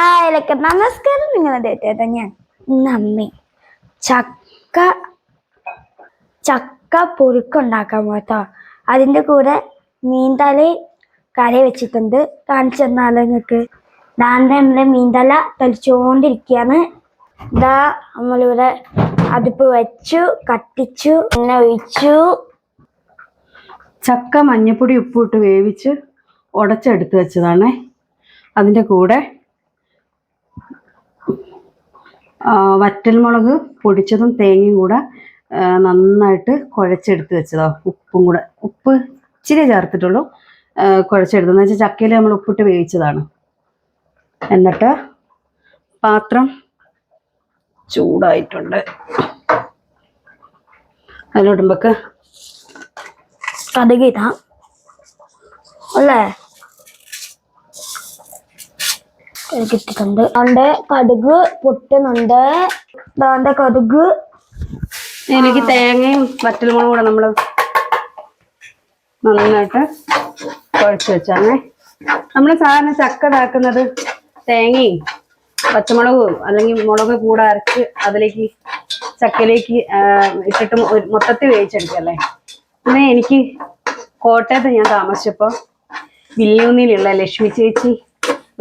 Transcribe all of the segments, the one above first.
ആയിലൊക്കെ നമസ്കാരം നിങ്ങളുടെ ഡേറ്റ ഞാൻ. നമ്മി ചക്ക ചക്ക പൊറുക്കുണ്ടാക്കാൻ പോട്ടോ അതിന്റെ കൂടെ മീൻതല കറി വെച്ചിട്ടുണ്ട്. കാണിച്ചു തന്നാലോ നിങ്ങൾക്ക്. ദാണ്ട് നമ്മുടെ മീൻതല തളിച്ചുകൊണ്ടിരിക്കുകയാണ് ഇതാ നമ്മളിവിടെ അടുപ്പ് വെച്ചു കട്ടിച്ചു പിന്നെ ഒഴിച്ചു. ചക്ക മഞ്ഞപ്പൊടി ഉപ്പിട്ട് വേവിച്ച് ഉടച്ചെടുത്ത് വെച്ചതാണേ. അതിന്റെ കൂടെ വറ്റൽമുളക് പൊടിച്ചതും തേങ്ങയും കൂടെ നന്നായിട്ട് കുഴച്ചെടുത്ത് വെച്ചതോ. ഉപ്പും കൂടെ. ഉപ്പ് ഇച്ചിരി ചേർത്തിട്ടുള്ളൂ. കുഴച്ചെടുത്തു എന്ന് വെച്ചാൽ ചക്കയിൽ നമ്മൾ ഉപ്പിട്ട് വേവിച്ചതാണ്. എന്നിട്ട് പാത്രം ചൂടായിട്ടുണ്ട്. അതിലോട്ടുമ്പക്ക് കടുകിതാ അല്ലേ? കടുക് ഇട്ടിട്ടുണ്ട് അതുകൊണ്ട് കടുക് പൊട്ടുന്നുണ്ട് അതുകൊണ്ട് കടുക്. എനിക്ക് തേങ്ങയും വറ്റൽമുളകും കൂടെ നമ്മൾ നന്നായിട്ട് കുഴച്ച് വെച്ചാണേ. നമ്മൾ സാധാരണ ചക്ക ഇതാക്കുന്നത് തേങ്ങയും പച്ചമുളകും അല്ലെങ്കിൽ മുളക് കൂടെ അരച്ച് അതിലേക്ക് ചക്കയിലേക്ക് ഇട്ടിട്ട് മൊത്തത്തിൽ വേവിച്ചെടുക്കല്ലേ. പിന്നെ എനിക്ക് കോട്ടയത്ത് ഞാൻ താമസിച്ചപ്പോൾ വില്ലൂന്നിലുള്ള ലക്ഷ്മി ചേച്ചി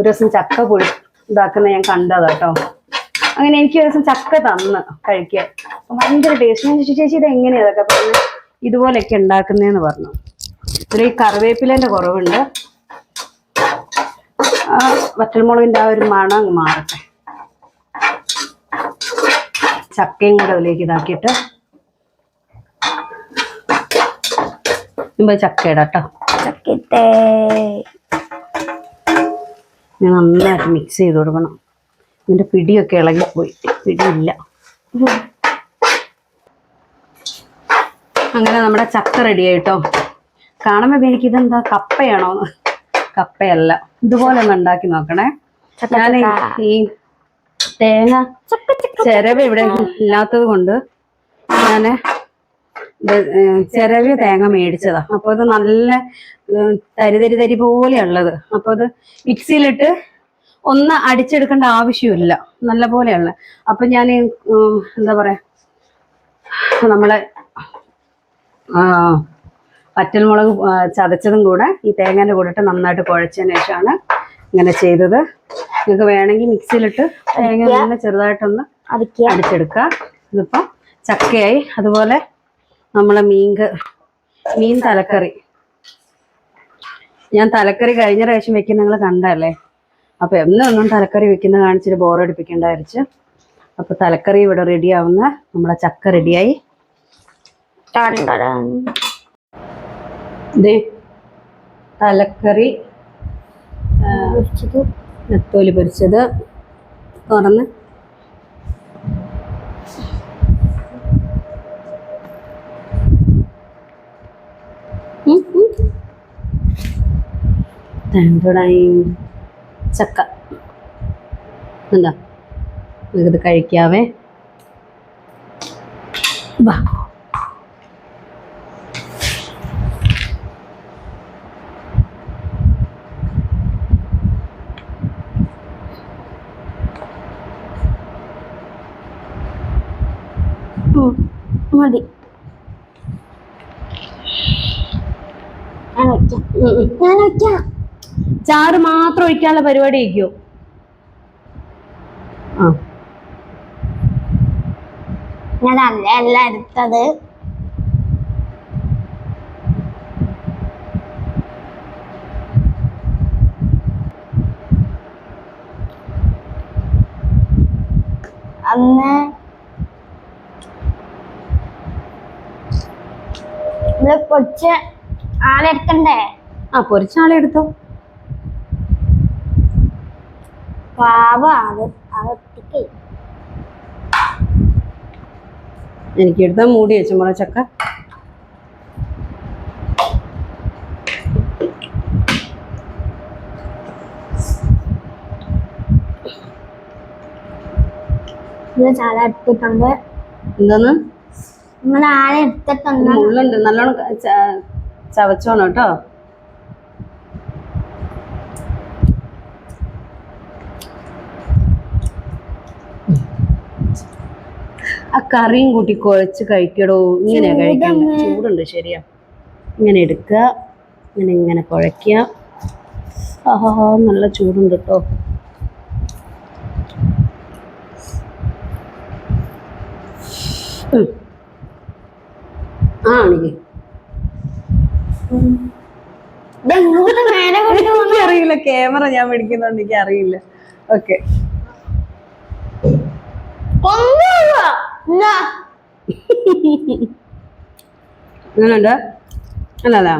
ഒരു ദിവസം ചക്ക പൊടി ഇതാക്കുന്ന ഞാൻ കണ്ടതാ കേട്ടോ അങ്ങനെ എനിക്ക് ഒരു ദിവസം ചക്ക തന്ന് കഴിക്കാൻ. ഭയങ്കര ടേസ്റ്റ് ഞാൻ ചേച്ചി ചേച്ചി ഇത് എങ്ങനെയാ പറഞ്ഞു ഇതുപോലെയൊക്കെ ഉണ്ടാക്കുന്നതെന്ന് പറഞ്ഞു. ഇതിൽ ഈ കറിവേപ്പിലേന്റെ കുറവുണ്ട്. വറ്റൽമുളകിന്റെ ആ ഒരു മണം അങ്ങ് മാറട്ടെ. ചക്കയും കൂടെ അതിലേക്ക് ഇതാക്കിയിട്ട് ചക്ക ഇടാം കേട്ടോ ചക്കിട്ടേ ഞാൻ നന്നായിട്ട് മിക്സ് ചെയ്ത് കൊടുക്കണം. ഇതിന്റെ പിടിയൊക്കെ ഇളകിപ്പോയി. പിടിയില്ല. അങ്ങനെ നമ്മുടെ ചക്ക റെഡി ആയിട്ടോ. കാണുമ്പോൾ എനിക്ക് ഇതെന്താ കപ്പയാണോ കപ്പയല്ല. ഇതുപോലെ ഒന്ന് ഉണ്ടാക്കി നോക്കണേ. ഞാൻ ഈ തേങ്ങ ചിരവ ഇവിടെ ഇല്ലാത്തത് കൊണ്ട് ഞാൻ ചിരവിയ തേങ്ങ മേടിച്ചതാ. അപ്പൊ ഇത് നല്ല തരി തരി തരി പോലെയുള്ളത്. അപ്പൊ അത് മിക്സിയിലിട്ട് ഒന്ന് അടിച്ചെടുക്കേണ്ട ആവശ്യമില്ല. നല്ല പോലെയുള്ള അപ്പൊ ഞാൻ എന്താ പറയാ നമ്മളെ പറ്റൽമുളക് ചതച്ചതും കൂടെ ഈ തേങ്ങേന്റെ കൂടെ ഇട്ട് നന്നായിട്ട് കുഴച്ചതിന് ശേഷമാണ് ഇങ്ങനെ ചെയ്തത്. നിങ്ങൾക്ക് വേണമെങ്കിൽ മിക്സിയിലിട്ട് തേങ്ങ ഒന്ന് ചെറുതായിട്ടൊന്ന് അടിച്ചെടുക്കുക. ഇതിപ്പോൾ ചക്കയായി. അതുപോലെ നമ്മളെ മീൻ മീൻ തലക്കറി. ഞാൻ തലക്കറി കഴിഞ്ഞ പ്രാവശ്യം വെക്കുന്ന നിങ്ങൾ കണ്ടല്ലേ അപ്പൊ എന്നൊന്നും തലക്കറി വെക്കുന്ന കാണിച്ചിട്ട് ബോറടിപ്പിക്കണ്ടായിരിച്ച് അപ്പൊ തലക്കറി ഇവിടെ റെഡി ആവുന്ന നമ്മളെ ചക്ക റെഡിയായി തലക്കറി. നെത്തോലി പൊരിച്ചത്. തുറന്ന് തേങ്ങയുടെ ചക്ക എന്താ നമുക്കിത് കഴിക്കാവേ വാ. മതി. ഞാൻ വയ്ക്കാം ചാറ് മാത്രം ഒഴിക്കാനുള്ള പരിപാടി ആയിരിക്കോ? ആ. അല്ല എടുത്തത്. അന്ന് ഇവിടെ കൊച്ച് ആളെടുക്കണ്ടേ ആ പൊരിച്ച എടുത്തോ. പാവ ആൾ ആളൊട്ടിക്ക് എനിക്ക് എടുത്താൽ മൂടി വെച്ചു മുള ചക്ക. ചാല എടുത്തിട്ടുണ്ട്. എന്താന്ന് നമ്മൾ ആളെ എടുത്തിട്ടുണ്ട്. മുള്ളുണ്ട് നല്ലോണം ചവച്ചോണം കേട്ടോ. കറിയും കൂട്ടി കുഴച്ച് കഴിക്കടോ. ഇങ്ങനെ കഴിക്കണം ചൂടമ്മേ. ചൂടുണ്ട് ശരിയാ. ഇങ്ങനെ എടുക്കുക. ഇങ്ങനെ ഇങ്ങനെ കുഴയ്ക്കുക. ആഹാ നല്ല ചൂടുണ്ട് കേട്ടോ ആ ആണെങ്കിൽ അറിയില്ല ക്യാമറ ഞാൻ പിടിക്കുന്നുണ്ട് എനിക്ക് അറിയില്ല ഓക്കെ. അങ്ങനെയുണ്ട് അല്ല അല്ല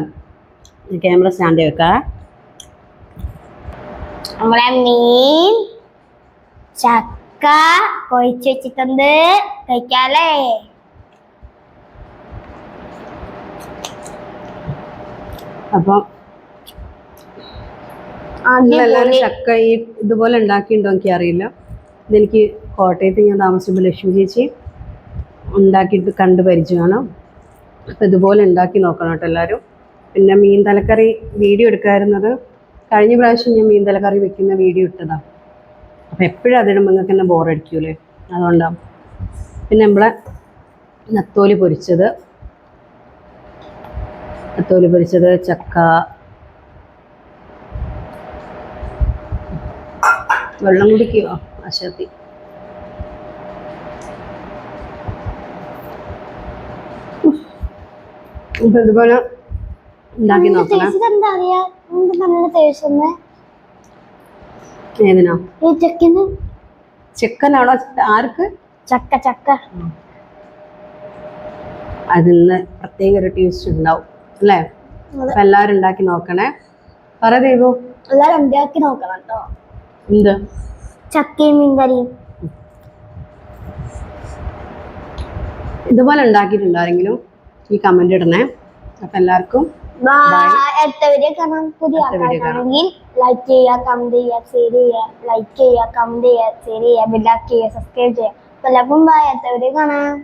ക്യാമറ സ്റ്റാൻഡ് വെക്കാം. നമ്മളെ മീൻ ചക്ക കൊഴിച്ചു വെച്ചിട്ടുണ്ട്. കഴിക്കാല്ലേ? അപ്പം എല്ലാവരും ചക്ക ഈ ഇതുപോലെ ഉണ്ടാക്കിയിട്ടുണ്ടോ എനിക്ക് അറിയില്ല ഇതെനിക്ക് കോട്ടയത്ത് ഞാൻ താമസിക്കുമ്പോൾ ലക്ഷ്മി ചേച്ചി ഉണ്ടാക്കിയിട്ട് കണ്ട് പരിചയമാണ്. അപ്പം ഇതുപോലെ ഉണ്ടാക്കി നോക്കണം കേട്ടോ എല്ലാവരും. പിന്നെ മീൻ തലക്കറി വീഡിയോ എടുക്കാറുന്നത് കഴിഞ്ഞ പ്രാവശ്യം ഞാൻ മീൻ തലക്കറി വെക്കുന്ന വീഡിയോ ഇട്ടതാണ് അപ്പോൾ എപ്പോഴും അതിടുമ്പോൾ നിങ്ങൾക്ക് തന്നെ ബോറടിക്കൂലേ അതുകൊണ്ടാണ് പിന്നെ നമ്മളെ നത്തോലി പൊരിച്ചത്. നത്തോലി പൊരിച്ചത് ചക്ക വെള്ളം കുടിക്കുവോ? അശാത്തി ഇപ്പൊ ഇതുപോലെ ഉണ്ടാക്കി നോക്കണേ. ഏതിനാ? ചിക്കനാണോ ആർക്ക്? ചക്ക ചക്ക. അതിന്ന് പ്രത്യേക ഒരു ടേസ്റ്റ് ഉണ്ടാവും അല്ലേ? അപ്പൊ എല്ലാവരും ഉണ്ടാക്കി നോക്കണേ. പറ ദീപു. എല്ലാരും ഉണ്ടാക്കി നോക്കണം കേട്ടോ എന്ത്? ചക്കയും മീൻകറിയും. ഇതുപോലെ ഉണ്ടാക്കിയിട്ടുണ്ടോ ആരെങ്കിലും? ഈ കമന്റ് ഇടണേ. അപ്പൊ എല്ലാവർക്കും അടുത്ത വീഡിയോ കാണാം. പുതിയ ആൾക്കാരാണെങ്കിൽ ലൈക്ക് ചെയ്യുക കമന്റ് ചെയ്യുക ഷെയർ ചെയ്യുക ലൈക്ക് ചെയ്യുക കമന്റ് ചെയ്യുക ഷെയർ ചെയ്യുക ബില്ലാക്ക് ചെയ്യുക സബ്സ്ക്രൈബ് ചെയ്യുക. അപ്പൊ എല്ലാവർക്കും ബൈ അടുത്ത വീഡിയോ കാണാം.